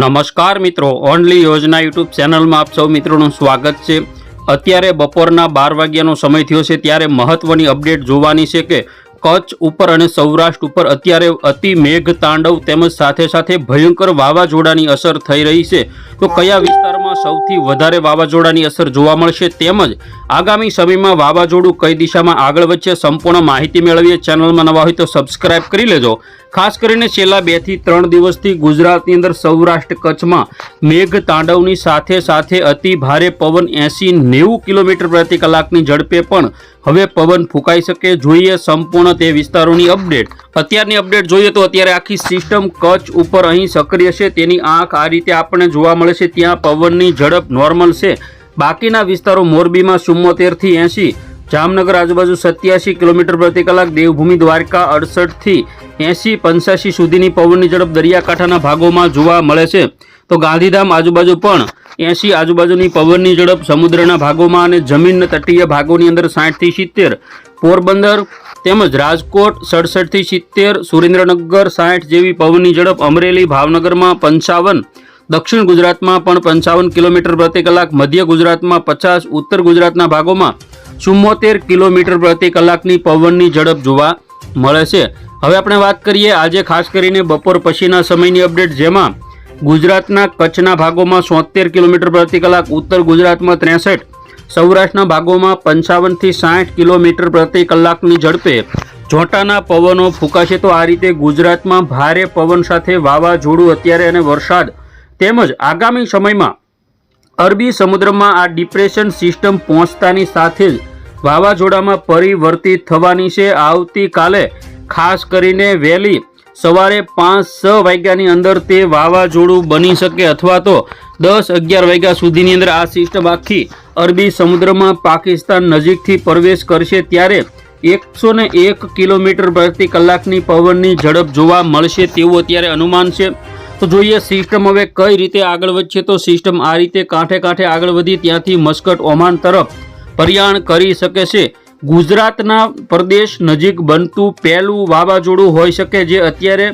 નમસ્કાર મિત્રો, ઓનલી યોજના યુટ્યુબ ચેનલમાં આપ સૌ મિત્રોનું સ્વાગત છે. અત્યારે બપોરના બાર વાગ્યાનો સમય થયો છે, ત્યારે મહત્વની અપડેટ જોવાની છે કે કચ્છ ઉપર અને સૌરાષ્ટ્ર ઉપર અત્યારે અતિ મેઘ તાંડવ તેમજ સાથે સાથે ભયંકર વાવાઝોડાની અસર થઈ રહી છે. તો કયા વિસ્તારમાં સૌથી વધારે વાવાઝોડાની અસર જોવા મળશે તેમજ આગામી સમયમાં વાવાઝોડું કઈ દિશામાં આગળ વધશે સંપૂર્ણ માહિતી મેળવીએ ચેનલમાં નવા હોય તો સબસ્ક્રાઇબ કરી લેજો. ખાસ કરીને છેલ્લા બેથી ત્રણ દિવસથી ગુજરાતની અંદર સૌરાષ્ટ્ર કચ્છમાં મેઘ તાંડવની સાથે સાથે અતિ ભારે પવન એંસી નેવું કિલોમીટર પ્રતિ કલાકની ઝડપે પણ હવે પવન ફૂંકાઈ શકે. જોઈએ સંપૂર્ણ તે વિસ્તારોની અપડેટ. અત્યારની અપડેટ જોઈએ તો અત્યારે આખી સિસ્ટમ કચ્છ ઉપર અહીં સક્રિય છે. તેની આંખ આ રીતે આપણને જોવા મળે છે. ત્યાં પવનની ઝડપ નોર્મલ છે. બાકીના વિસ્તારો મોરબીમાં ચુમ્મોતેરથી એંશી, જામનગર આજુબાજુ સત્યાસી કિલોમીટર પ્રતિ કલાક, દેવભૂમિ દ્વારકા અડસઠથી એંશી, પંચ્યાસી સુધીની પવનની ઝડપ દરિયાકાંઠાના ભાગોમાં જોવા મળે છે. તો ગાંધીધામ આજુબાજુ પણ એંશી આજુબાજુની પવનની ઝડપ સમુદ્રના ભાગોમાં અને જમીન તટીય ભાગોની અંદર સાઠથી સિત્તેર. પોરબંદર તેમજ રાજકોટ સડસઠથી સિત્તેર, સુરેન્દ્રનગર સાઠ જેવી પવનની ઝડપ અમરેલી, ભાવનગરમાં પંચાવન, દક્ષિણ ગુજરાતમાં પણ પંચાવન કિલોમીટર પ્રતિ કલાક, મધ્ય ગુજરાતમાં પચાસ, ઉત્તર ગુજરાતના ભાગોમાં ચુમ્મોતેર કિલોમીટર પ્રતિ કલાકની પવનની ઝડપ જોવા મળે છે. હવે આપણે વાત કરીએ આજે ખાસ કરીને બપોર પછીના સમયની અપડેટ, જેમાં ગુજરાતના કચ્છના ભાગોમાં સોતેર કિલોમીટર પ્રતિ કલાક, ઉત્તર ગુજરાતમાં ત્રેસઠ સૌરાષ્ટ્રના ભાગોમાં પંચાવનથી સાઠ કિલોમીટર પ્રતિ કલાકની ઝડપે જોટાના પવનો ફૂંકાશે તો આ રીતે ગુજરાતમાં ભારે પવન સાથે વાવાઝોડું અત્યારે અને વરસાદ તેમજ આગામી સમયમાં અરબી સમુદ્રમાં આ ડિપ્રેશન સિસ્ટમ પહોંચતાની સાથે જ વાવાઝોડામાં પરિવર્તિત થવાની છે. આવતીકાલે ખાસ કરીને વહેલી સવારે પાંચ છ વાગ્યાની અંદર તે વાવાઝોડું બની શકે અથવા તો દસ અગિયાર વાગ્યા સુધીની અંદર આ સિસ્ટમ આખી અરબી સમુદ્રમાં પાકિસ્તાન નજીકથી પ્રવેશ કરશે ત્યારે એકસો ને એક કિલોમીટર પ્રતિ કલાકની પવનની ઝડપ જોવા મળશે તેવું અત્યારે અનુમાન છે. તો જોઈએ સિસ્ટમ હવે કઈ રીતે આગળ વધશે. તો સિસ્ટમ આ રીતે કાંઠે કાંઠે આગળ વધી ત્યાંથી મસ્કટ ઓમાન તરફ પ્રયાણ કરી શકે છે. ગુજરાતના પ્રદેશ નજીક બનતું પહેલું વાવાઝોડું હોઈ શકે, જે અત્યારે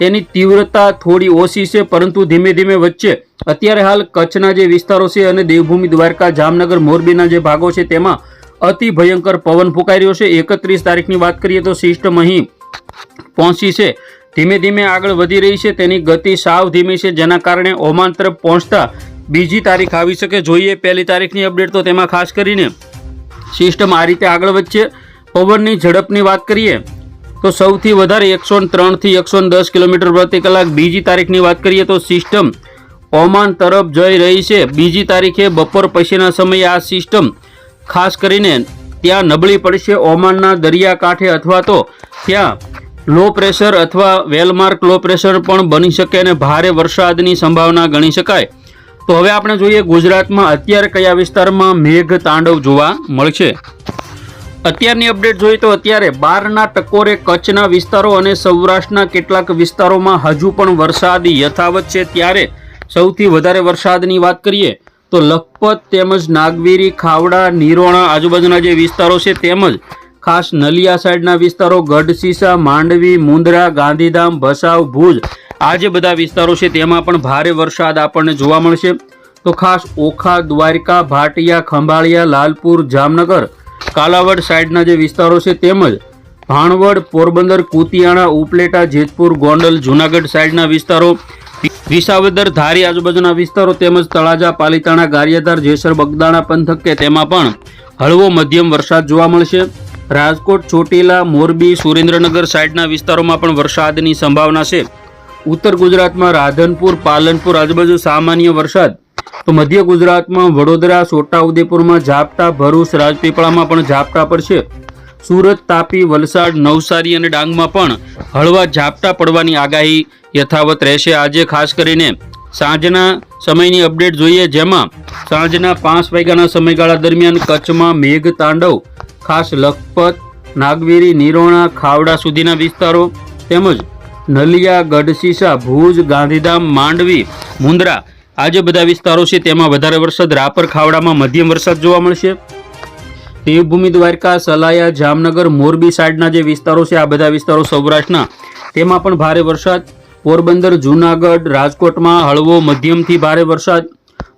તેની તીવ્રતા થોડી ઓછી છે, પરંતુ ધીમે ધીમે વચ્ચે અત્યારે હાલ કચ્છના જે વિસ્તારો છે અને દેવભૂમિ દ્વારકા, જામનગર, મોરબીના જે ભાગો છે તેમાં અતિ ભયંકર પવન ફૂંકાઈ રહ્યો છે. એકત્રીસ તારીખની વાત કરીએ તો સિસ્ટમ અહીં પહોંચી છે. ધીમે ધીમે આગળ વધી રહી છે. તેની ગતિ સાવ ધીમી છે, જેના કારણે ઓમાન તરફ પહોંચતા બીજી તારીખ આવી શકે. જોઈએ પહેલી તારીખની અપડેટ તો તેમાં ખાસ કરીને સિસ્ટમ આ રીતે આગળ વધશે. પવનની ઝડપની વાત કરીએ તો સૌથી વધારે એકસો ત્રણથી એકસો દસ કિલોમીટર પ્રતિ કલાક. બીજી તારીખની વાત કરીએ તો સિસ્ટમ ઓમાન તરફ જઈ રહી છે. બીજી તારીખે બપોર પછીના સમયે આ સિસ્ટમ ખાસ કરીને ત્યાં નબળી પડશે ઓમાનના દરિયાકાંઠે અથવા તો ત્યાં લો પ્રેશર અથવા વેલમાર્ક લો પ્રેશર પણ બની શકે અને ભારે વરસાદની સંભાવના ગણી શકાય. તો હવે આપણે જોઈએ ગુજરાતમાં અત્યારે કયા વિસ્તારમાં મેઘ તાંડવ જોવા મળશે. અત્યારની અપડેટ જોઈએ તો અત્યારે બારના ટકોરે કચ્છના વિસ્તારો અને સૌરાષ્ટ્રના કેટલાક વિસ્તારોમાં હજુ પણ વરસાદ યથાવત છે. ત્યારે સૌથી વધારે વરસાદની વાત કરીએ તો લખપત તેમજ નાગવીરી, ખાવડા, નિરોણા આજુબાજુના જે વિસ્તારો છે તેમજ ખાસ નલિયા સાઈડના વિસ્તારો ગઢસીસા માંડવી, મુંદ્રા, ગાંધીધામ, ભસાવ, ભુજ આ જે બધા વિસ્તારો છે તેમાં પણ ભારે વરસાદ આપણને જોવા મળશે. તો ખાસ ઓખા, દ્વારકા, ભાટિયા, ખંભાળિયા, લાલપુર, જામનગર, કાલાવડ સાઈડના જે વિસ્તારો છે તેમજ ભાણવડ, પોરબંદર, કુતિયાણા, ઉપલેટા, જેતપુર, ગોંડલ, જુનાગઢ સાઈડના વિસ્તારો વિસાવદર ધારી આજુબાજુના વિસ્તારો તેમજ તળાજા, પાલીતાણા, ગારિયાધાર, જેસર, બગદાણા પંથક તેમાં પણ હળવો મધ્યમ વરસાદ જોવા મળશે. રાજકોટ, ચોટીલા, મોરબી, સુરેન્દ્રનગર સાઈડના વિસ્તારોમાં પણ વરસાદની સંભાવના છે. ઉત્તર ગુજરાતમાં રાધનપુર, પાલનપુર આજુબાજુ સામાન્ય વરસાદ. તો મધ્ય ગુજરાતમાં વડોદરા, છોટાઉદેપુરમાં ઝાપટા, ભરૂચ, રાજપીપળામાં પણ ઝાપટા પડશે. સુરત, તાપી, વલસાડ, નવસારી અને ડાંગમાં પણ હળવા ઝાપટા પડવાની આગાહી યથાવત રહેશે. આજે ખાસ કરીને સાંજના સમયની અપડેટ જોઈએ, જેમાં સાંજના પાંચ વાગ્યાના સમયગાળા દરમિયાન કચ્છમાં મેઘ તાંડવ, ખાસ લખપત, નાગવેરી, નિરોણા, ખાવડા સુધીના વિસ્તારો તેમજ નલિયા ગઢસીસા ભુજ, ગાંધીધામ, માંડવી, મુંદ્રા, આ જે બધા વિસ્તારો છે, તેમાં વધારે વરસાદ રાપર ખાવડામાં મધ્યમ વરસાદ જોવા મળશે. દેવભૂમિ દ્વારકા, સલાયા, જામનગર, મોરબી સાઈડના જે વિસ્તારો છે, આ બધા વિસ્તારો સૌરાષ્ટ્રના, તેમાં પણ ભારે વરસાદ. પોરબંદર, જૂનાગઢ, રાજકોટમાં હળવો મધ્યમથી ભારે વરસાદ.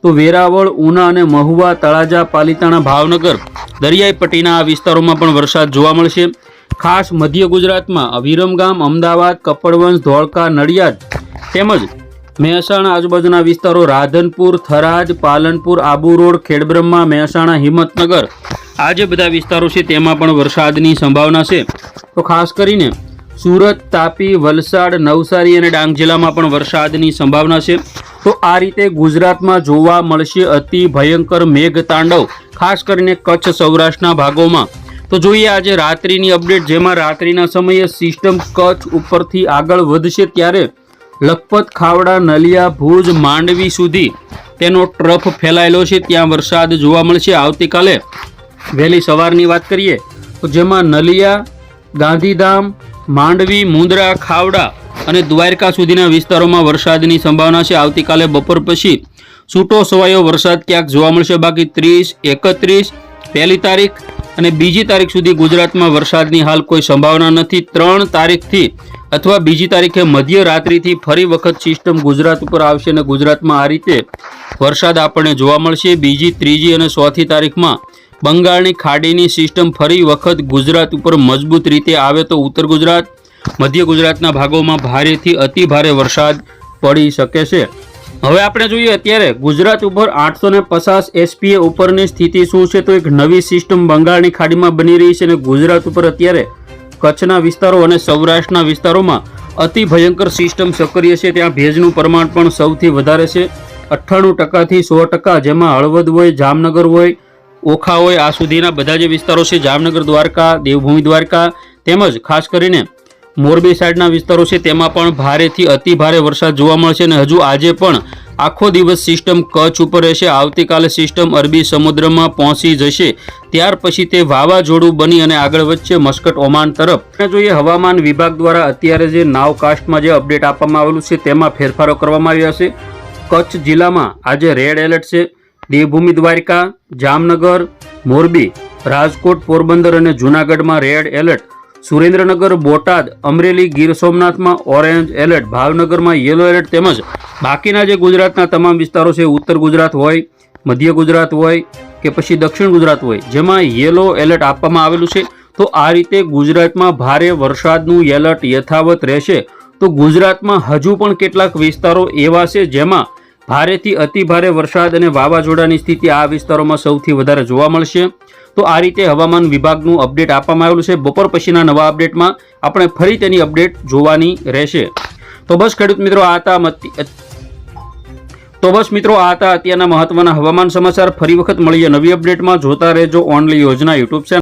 તો વેરાવળ, ઉના અને મહુવા, તળાજા, પાલીતાણા, ભાવનગર, દરિયાઈ પટ્ટીના આ વિસ્તારોમાં પણ વરસાદ જોવા મળશે. ખાસ મધ્ય ગુજરાતમાં વિરમગામ અમદાવાદ, કપડવંશ, ધોળકા, નડિયાદ તેમજ મહેસાણા આજુબાજુના વિસ્તારો રાધનપુર, થરાદ, પાલનપુર, આબુ રોડ, ખેડબ્રહ્મા, મહેસાણા, હિંમતનગર. આ જે બધા વિસ્તારો છે તેમાં પણ વરસાદની સંભાવના છે. તો ખાસ કરીને સુરત, તાપી, વલસાડ, નવસારી અને ડાંગ જિલ્લામાં પણ વરસાદની સંભાવના છે. તો આ રીતે ગુજરાતમાં જોવા મળશે અતિ ભયંકર મેઘ તાંડવ ખાસ કરીને કચ્છ સૌરાષ્ટ્રના ભાગોમાં. તો જોઈએ આજે રાત્રિની અપડેટ, જેમાં રાત્રિના સમયે સિસ્ટમ કચ્છ ઉપરથી આગળ વધશે ત્યારે લખપત, ખાવડા, નલિયા, ભુજ, માંડવી સુધી તેનો ટ્રફ ફેલાયેલો છે. ત્યાં વરસાદ જોવા મળશે. આવતીકાલે વહેલી સવારની વાત કરીએ તો જેમાં નલિયા, ગાંધીધામ, માંડવી, મુંદ્રા, ખાવડા અને દ્વારકા સુધીના વિસ્તારોમાં વરસાદની સંભાવના છે. આવતીકાલે બપોર પછી છૂટો સવાયો વરસાદ ક્યાંક જોવા મળશે. બાકી ત્રીસ, એકત્રીસ, પહેલી તારીખ અને બીજી તારીખ સુધી ગુજરાતમાં વરસાદની હાલ કોઈ સંભાવના નથી. ત્રણ તારીખથી અથવા બીજી તારીખે મધ્યરાત્રિથી ફરી વખત સિસ્ટમ ગુજરાત ઉપર આવશે અને ગુજરાતમાં આ રીતે વરસાદ આપણને જોવા મળશે. બીજી, ત્રીજી અને ચોથી તારીખમાં બંગાળની ખાડીની સિસ્ટમ ફરી વખત ગુજરાત ઉપર મજબૂત રીતે આવે તો ઉત્તર ગુજરાત, મધ્ય ગુજરાતના ભાગોમાં ભારેથી અતિ ભારે વરસાદ પડી શકે છે. હવે આપણે જોઈએ અત્યારે ગુજરાત ઉપર આઠસો ને પચાસ એસપીએ ઉપરની સ્થિતિ શું છે? તો એક નવી સિસ્ટમ બંગાળની ખાડીમાં બની રહી છે અને ગુજરાત ઉપર અત્યારે કચ્છના વિસ્તારો અને સૌરાષ્ટ્રના વિસ્તારોમાં અતિ ભયંકર સિસ્ટમ સક્રિય છે. ત્યાં ભેજનું પ્રમાણ પણ સૌથી વધારે છે. અઠ્ઠાણું ટકાથી સો ટકા જેમાં હળવદ હોય, જામનગર હોય, ઓખા હોય, આ સુધીના બધા જે વિસ્તારો છે, જામનગર દ્વારકા, દેવભૂમિ દ્વારકા તેમજ ખાસ કરીને મોરબી સાઈડના વિસ્તારો છે, તેમાં પણ ભારેથી અતિ ભારે વરસાદ જોવા મળશે અને હજુ આજે પણ આખો દિવસ સિસ્ટમ કચ્છ ઉપર રહેશે. આવતીકાલે સિસ્ટમ અરબી સમુદ્રમાં પહોંચી જશે. ત્યાર પછી તે વાવાઝોડું બની અને આગળ વચ્ચે મસ્કટ ઓમાન તરફ. જોઈએ હવામાન વિભાગ દ્વારા અત્યારે જે નાવકાસ્ટમાં જે અપડેટ આપવામાં આવેલું છે, તેમાં ફેરફારો કરવામાં આવ્યા છે. કચ્છ જિલ્લામાં આજે રેડ એલર્ટ છે. દેવભૂમિ દ્વારકા, જામનગર, મોરબી, રાજકોટ, પોરબંદર અને જૂનાગઢમાં રેડ એલર્ટ. સુરેન્દ્રનગર, બોટાદ, અમરેલી, ગીર સોમનાથમાં ઓરેન્જ એલર્ટ. ભાવનગરમાં યલો એલર્ટ તેમજ બાકીના જે ગુજરાતના તમામ વિસ્તારો છે, ઉત્તર ગુજરાત હોય, મધ્ય ગુજરાત હોય કે પછી દક્ષિણ ગુજરાત હોય, જેમાં યલો એલર્ટ આપવામાં આવેલું છે, તો આ રીતે ગુજરાતમાં ભારે વરસાદનું એલર્ટ યથાવત રહેશે. તો ગુજરાતમાં હજુ પણ કેટલાક વિસ્તારો એવા છે, જેમાં ભારેથી અતિ ભારે વરસાદ અને વાવાઝોડાની સ્થિતિ આ વિસ્તારોમાં સૌથી વધારે જોવા મળશે. તો આ રીતે હવામાન વિભાગનું અપડેટ આપવામાં આવેલું છે. બપોર પછીના નવા અપડેટમાં આપણે ફરી તેની અપડેટ જોવાની રહેશે. તો બસ ખેડૂત મિત્રો, આ હતા તો બસ મિત્રો, આ હતા અત્યારના મહત્વના હવામાન સમાચાર. ફરી વખત મળીએ નવી અપડેટમાં. જોતા રહેજો ઓનલી યોજના યુટ્યુબ ચેનલ.